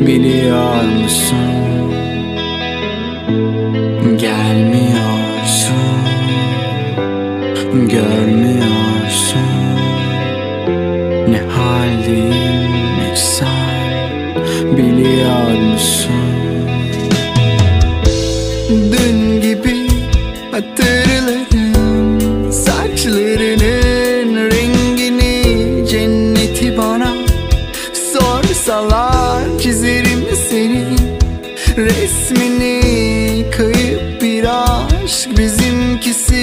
Biliyor musun Gelmiyorsun. Görmüyorsun. Ne haldeyim hiç sen Biliyor musun Dün gibi hatırlarım Saçlarının rengini Cenneti bana Sorsalar çizerim senin Resmini kayıp bir aşk bizimkisi.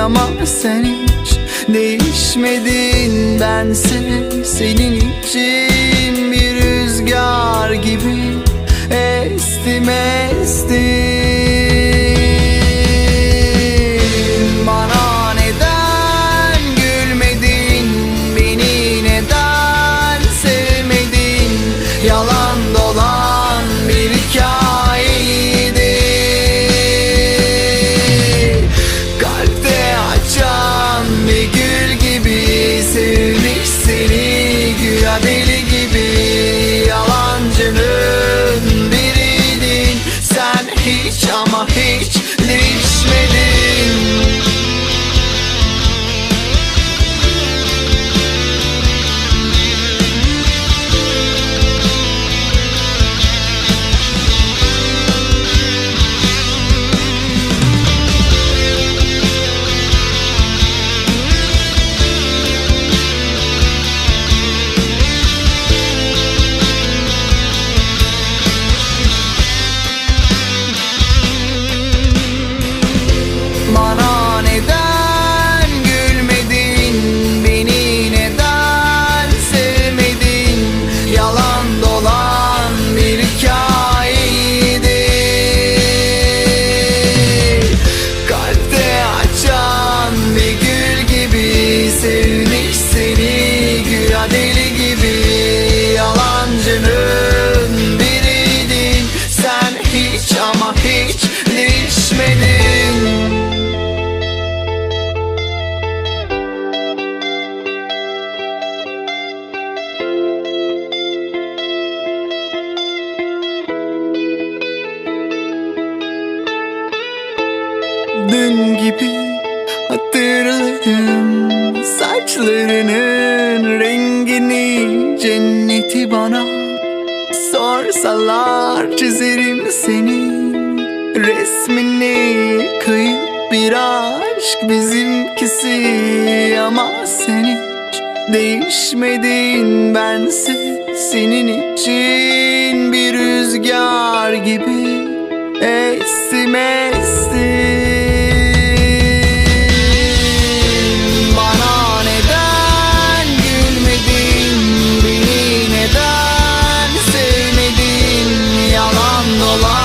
Ama sen hiç değişmedin. Bense senin için Dün gibi hatırlarım. Saçlarının rengini Cenneti bana Sorsalar çizerim senin Resmini kayıp bir aşk bizimkisi Ama sen hiç değişmedin. Bense senin için bir rüzgar gibi estim alive